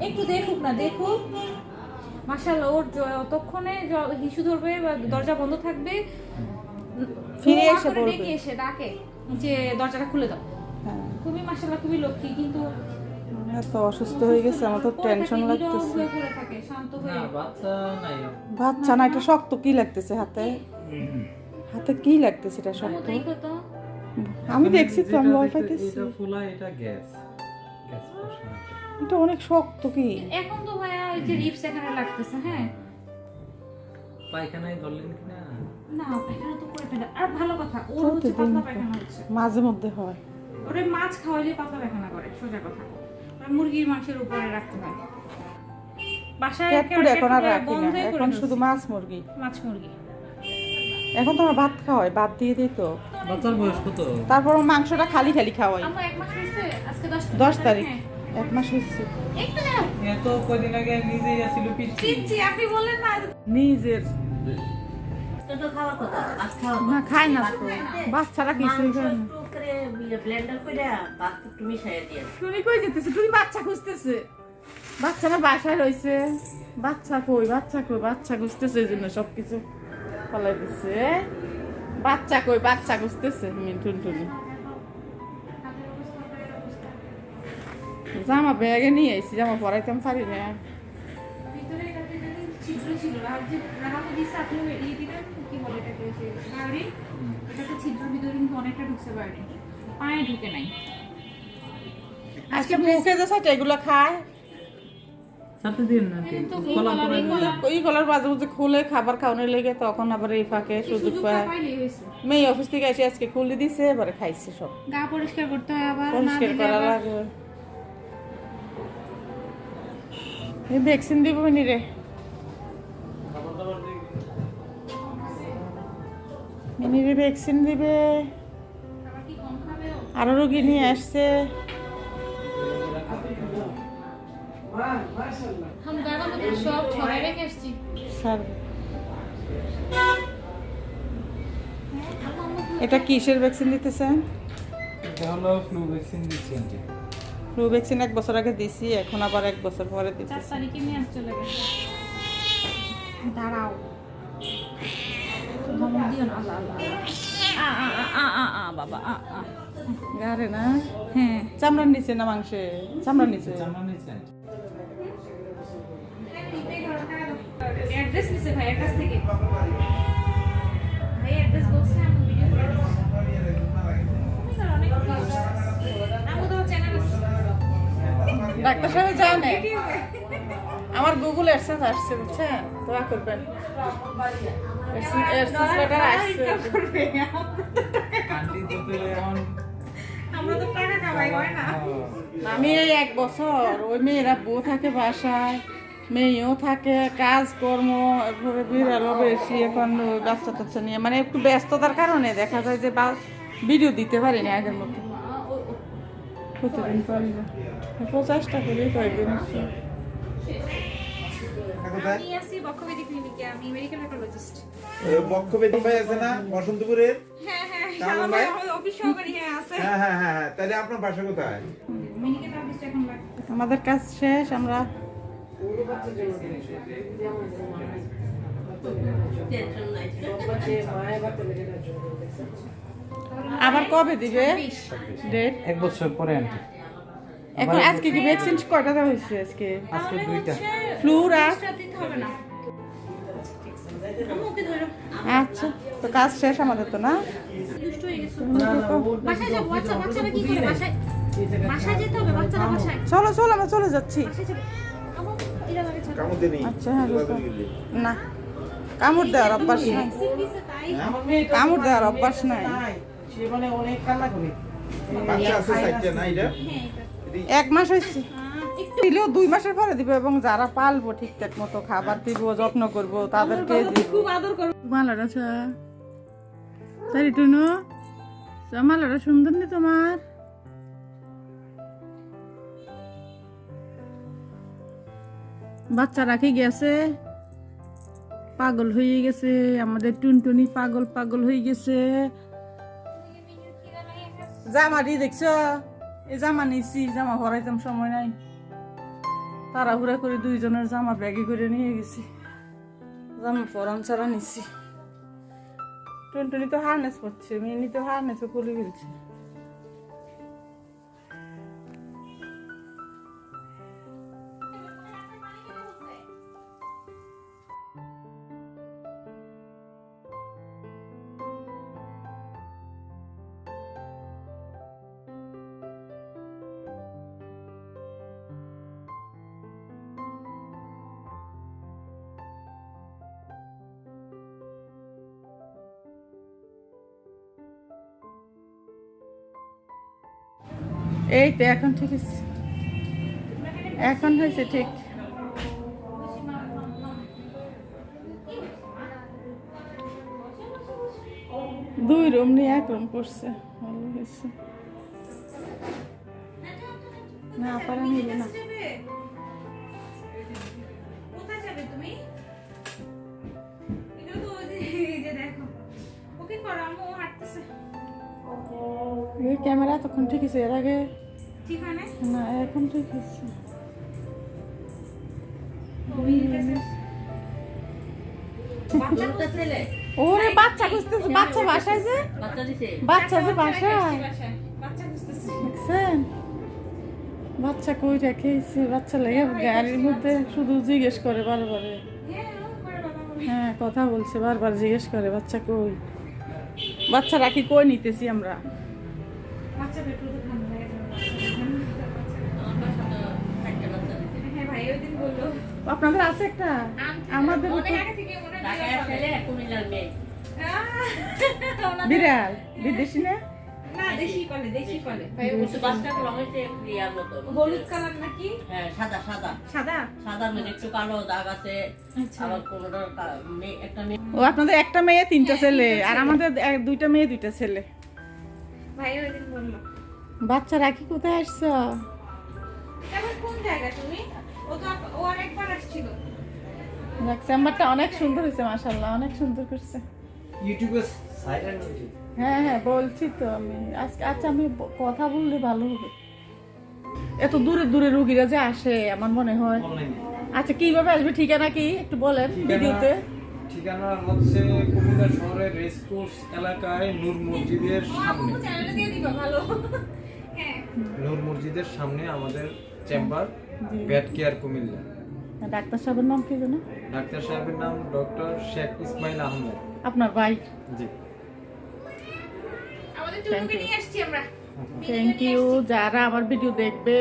একটু দেখুক না দেখুক। মাশাআল্লাহ ওর য- হিসু ধরবে বা দরজা বন্ধ থাকবে। ফিরে এসে ডেকে এসে ডাকে যে দরজাটা খুলে দাও। হ্যাঁ। খুবই মাশাআল্লাহ খুবই লক্ষ্মী কিন্তু এত অসুস্থ হয়ে গেছে আমার তো টেনশন লাগতেছে। বাচ্চা না এটা শক্ত কি লাগতেছে হাতে? হাতে কি লাগতেছে এটা শক্ত? আমি দেখছি তো আমি ভয় পাইতেছি এটা ফুলা এটা গ্যাস। গ্যাস এটা অনেক শক্ত কি? এখন তো ভাইয়া ওই যে রিপস এখানে লাগতেছে হ্যাঁ। পায়খানায় ধরলেন কিনা না? না পায়খানা তো করে ফেলে। আর ভালো কথা ওর হচ্ছে পাতলা পায়খানা হচ্ছে। মাঝে মধ্যে হয়। ওরে মাছ খাওয়াইলে পাতলা পায়খানা করে সোজা কথা। ওরা মুরগির মাংসের উপরে রাখতে হয়। বাসায় এখন আর রাখি না। এখন শুধু মাছ মুরগি। মাছ মুরগি। এখন তো আমার ভাত খাওয়াই ভাত দিয়ে দিই তো। বাচ্চার বয়স কত? তারপর মাংসটা খালি খালি খাওয়াই আমার এক মাস হয়েছে আজকে দশ দশ তারিখ। হ্যাঁ। এক মাস হয়েছে। এত কদিন আগে নিজেই আসছিল পিচ্ছি আপনি বললেন না। নিজের। তো তো খাওয়ার কথা ভাত খাওয়ার না খায় না বাচ্চারা কিছুই খায় না। টুনি কই যেতেছে? টুনি বাচ্চা খুঁজতেছে। বাচ্চারা বাসায় রইছে। বাচ্চা কই বাচ্চা কই বাচ্চা খুঁজতেছে এই জন্য সবকিছু ফলাই দিচ্ছে বাচ্চা কই বাচ্চা খুঁজতেছে মিন্টুন টুনি। জামা ব্যাগে নিয়ে আইছি জামা পরাইতাম পারি না। ভিতরে এটাতে যদি ছিদ্র ছিল রাহাত যে রাহাত দিচ্ছে আপনি ইয়ে দিবেন কি বলে এটাকে সে বাড়ি? এটাতে ছিদ্র ভিতরে কিন্তু অনেকটা ঢুকছে বাইরে পায়ে ঢুকে নাই। আজকে মুখে যে সাথে এগুলো খায়। সাথে দিন না ওই গলার মাঝে মাঝে খুলে খাবার খাওয়ানোর লেগে তখন আবার এই ফাঁকে সুযোগ পায়। মেয়ে অফিস থেকে এসে আজকে খুলে দিছে এবারে খাইছে সব। গা পরিষ্কার করতে হয় আবার পরিষ্কার করা লাগে ভ্যাকসিন দিব নি রে। মিনিরে ভ্যাকসিন দিবে। আরও রোগী নিয়ে আসছে। এটা কিসের ভ্যাকসিন দিতেছেন? এটা হলো ফ্লু ভ্যাকসিন দিচ্ছেন ফ্লু ভ্যাকসিন এক বছর আগে দিছি এখন আবার এক বছর পরে চার দিতেছি তারিখে নিয়ে আসতে চলে গেছে। দাঁড়াও। ধমক দিও না আল্লাহ আল্লাহ আল্লাহ। আ, আ, আ, আ, আ, আ, বাবা আ, আ। গারে না? হ্যাঁ। চামড়ার নিচে না মাংসে? চামড়ার নিচে? আন্টি অ্যাড্রেস নিছে ভাই কাছ থেকে। ভাই অ্যাড্রেস বলছে ডাক্তার সাহেব জানে। আমার গুগল অ্যাডসেন্স আসছে বুঝছেন? দোয়া করবেন। অ্যাডসেন্স লেটার আসছে। আন্টি তো পেলে এখন আমরা তো টাকা কামাই হয় না? আমি এই এক বছর ওই মেয়েরা বউ থাকে বাসায় মেয়েও থাকে কাজকর্ম এরপরে বিড়ালও বেশি এখন বাচ্চা টাচ্চা নিয়ে মানে একটু ব্যস্ততার কারণে দেখা যায় যে বা ভিডিও দিতে পারি না আগের মতো। প্রতিদিন পারি না পঞ্চাশটা করে কয়েকদিন। আমি আছি বক্ষবেদী ক্লিনিকে আমি মেডিকেল প্যাথোলজিস্ট বক্ষ বেতন ভাই আছে না? বসন্তপুরের? হ্যাঁ হ্যাঁ কামরুল ভাই? আমাদের অফিস সহকারী হ্যাঁ আছে। হ্যাঁ হ্যাঁ হ্যাঁ হ্যাঁ তাহলে আপনার বাসা কোথায়? মেডিকেল অফিস এখন লাগতেছে। আমাদের কাজ শেষ আমরা টেনশন নাই। আবার কবে দিবে? ডেট এক বছর পরে আন্টি এখন আজকে কি ভ্যাকসিন কয়টা দেওয়া হয়েছে আজকে? আজকে দুইটা। ফ্লুর আর? আচ্ছা তো কাজ শেষ আমাদের তো না? হয়ে চলো। চলো আমরা চলে যাচ্ছি। আচ্ছা, হ্যাঁ, না কামড় দেওয়ার অভ্যাস নাই। কামড় দেওয়ার অভ্যাস নাই। বাচ্চা আছে সাইডটা না এটা? হ্যাঁ এক মাস হয়েছে। দিলেও দুই মাসের পরে দিব এবং যারা পালবো ঠিকঠাক মতো খাবার দিব যত্ন করব তাদেরকে খুব আদর করো সারি টুনু সুন্দর নি তোমার। বাচ্চা রাখি গেছে। পাগল হয়ে গেছে আমাদের টুনটুনি পাগল পাগল হয়ে গেছে। জামা দিয়ে দেখছ? এই জামা নিছি, জামা ভরাইতাম সময় নাই। তাড়াহুড়া করে দুইজনের জামা ব্যাগে করে নিয়ে গেছি। জামা পরান ছাড়া নিছি। টুনটুনি তো হারনেস পড়ছে মিনি তো হারনেসও খুলে ফেলছে। এই তো এখন ঠিক আছে। এখন হয়েছে ঠিক। দুই রুম নিয়ে এক রুম করছে ভালো হয়েছে। না পারা নিবে না। ক্যামেরা তখন ঠিক আছে এর আগে ঠিক হয় না না এখন ঠিক আছে। বাচ্চা ওরে বাচ্চা খুঁজতেছে বাচ্চা বাসায় যে? বাচ্চা যে বাসায়। বাচ্চা দেখছেন? বাচ্চা কই রেখেছে বাচ্চা লেগে গাড়ির মধ্যে শুধু জিজ্ঞেস করে বারবারে। হ্যাঁ। হ্যাঁ কথা বলছে বারবার জিজ্ঞেস করে বাচ্চা কই? বাচ্চা রাখি কই নিতেছি আমরা? বাচ্চা পেট্রোল তো ঠান্ডা লাগে যাবে। আমার বাসাতে একটা বাচ্চা দিছে হ্যাঁ ভাই ওই দিন বলল আপনাদের আছে একটা? আমাদের মনে হয় বিড়াল বিদেশি না? না দেশি কলে দেশি কলে ভাই ও কিন্তু বাচ্চা রং হয়েছে ইয়ার মতো। হলুদ কালার নাকি? হ্যাঁ সাদা সাদা। সাদা? সাদা একটু কালো দাগ আছে। আবার কোনোটার কা- মেয়ে- একটা মেয়ে আপনাদের একটা মেয়ে তিনটা ছেলে। আর আমাদের দুইটা মেয়ে দুইটা ছেলে। ভাই ওই দিন বলল। বাচ্চা রাখি কোথায় আসছো? কোন জায়গা তুমি? আসছিল। চেম্বারটা অনেক সুন্দর হয়েছে মাসাল্লাহ অনেক সুন্দর করছে। ইউটিউবে সাইলেন্ট হ্যাঁ হ্যাঁ বলছি তো আমি। আজকে আচ্ছা আমি কথা বললে ভালো হবে। এত দূরে দূরে রুগীরা যে আসে আমার মনে হয়। আচ্ছা কীভাবে আসবে ঠিকানা কি? একটু বলেন ভিডিওতে। ঠিকানা হচ্ছে কুমিল্লা শহরের রেসকোর্স এলাকায় নূর মসজিদের সামনে। চ্যানেলে দিয়ে দিবা ভালো। হ্যাঁ। নূর মসজিদের সামনে আমাদের চেম্বার জি। Bat care Comilla. ডাক্তার সাহেবের নাম কি জানো ডাক্তার সাহেবের নাম ডক্টর শেখ ইসমাইল আহমেদ। আপনার ভাই? জি। থ্যাংক ইউ যারা আমার ভিডিও দেখবে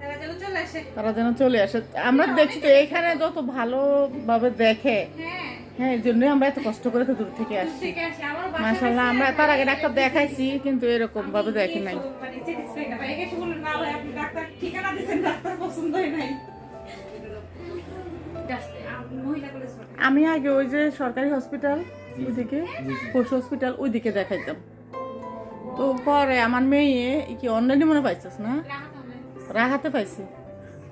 তারা যেন চলে আসে। তারা যেন চলে আসে। আমরা দেখছি তো এখানে যত ভালোভাবে দেখে হ্যাঁ এই জন্যই আমরা এত কষ্ট করে তো দূর থেকে আসছি। মাসাল্লাহ আমরা তার আগে ডাক্তার দেখাইছি কিন্তু এরকম ভাবে দেখি নাই। মানে স্যাটিসফাই না ভাই এসে বললেন না ভাই আপনি ডাক্তার ঠিকানা দিয়েছেন ডাক্তার পছন্দ নাই। আপনি মহিলা কলেজ আমি আগে ওই যে সরকারি হসপিটাল ওইদিকে পশু হসপিটাল ওইদিকে দেখাইতাম। তো পরে আমার মেয়ে কি অনলাইনে মনে পাইছিস না? রাহাতে পাইছি।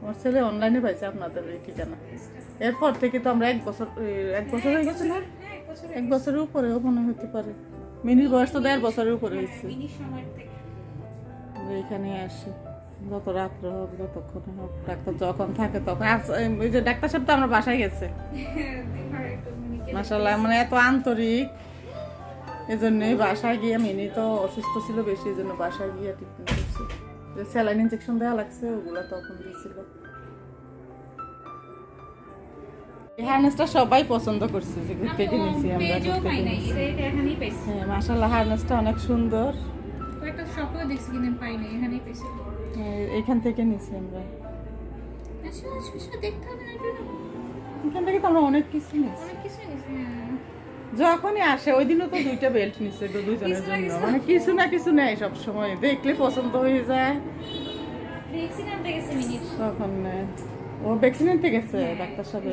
আমার ছেলে অনলাইনে পাইছে আপনাদের, এই ঠিকানা এরপর থেকে তো আমরা এক বছর এক বছর হয়ে গেছে না? এক বছরের উপরেও মনে হতে পারে। মিনির বয়স তো দেড় বছরের উপরে হয়েছে। এখানে আসি। যত রাত্র হোক, যতক্ষণ হোক, ডাক্তার যখন থাকে তখন। ওই যে ডাক্তার সাহেব তো আমরা বাসায় গেছে। মাসাল্লাহ মানে এত আন্তরিক। এই এজন্যই বাসায় গিয়ে মিনি তো অসুস্থ ছিল বেশি এই জন্য বাসায় গিয়ে যে স্যালাইন ইঞ্জেকশন দেওয়া লাগছে ওগুলো তখন দিয়েছিল। হার্নেসটা সবাই পছন্দ করছে যে ঘুরতে কিনেছি আমরা ঘুরতে কিনেছি পাইছি হ্যাঁ মাসাল্লাহ হার্নেসটা অনেক সুন্দর। হ্যাঁ, এখান থেকে নিছি আমরা। একটু? এখান থেকে তো আমরা অনেক কিছু নিছি অনেক কিছু নিছি যখনই আসে ওই দিনও তো দুইটা বেল্ট নিচ্ছে তো দুইজনের জন্য। মানে কিছু না কিছু নেয় সব সময় দেখলে পছন্দ হয়ে যায়। তখন। ও ভ্যাকসিন গেছে ডাক্তার সাহেব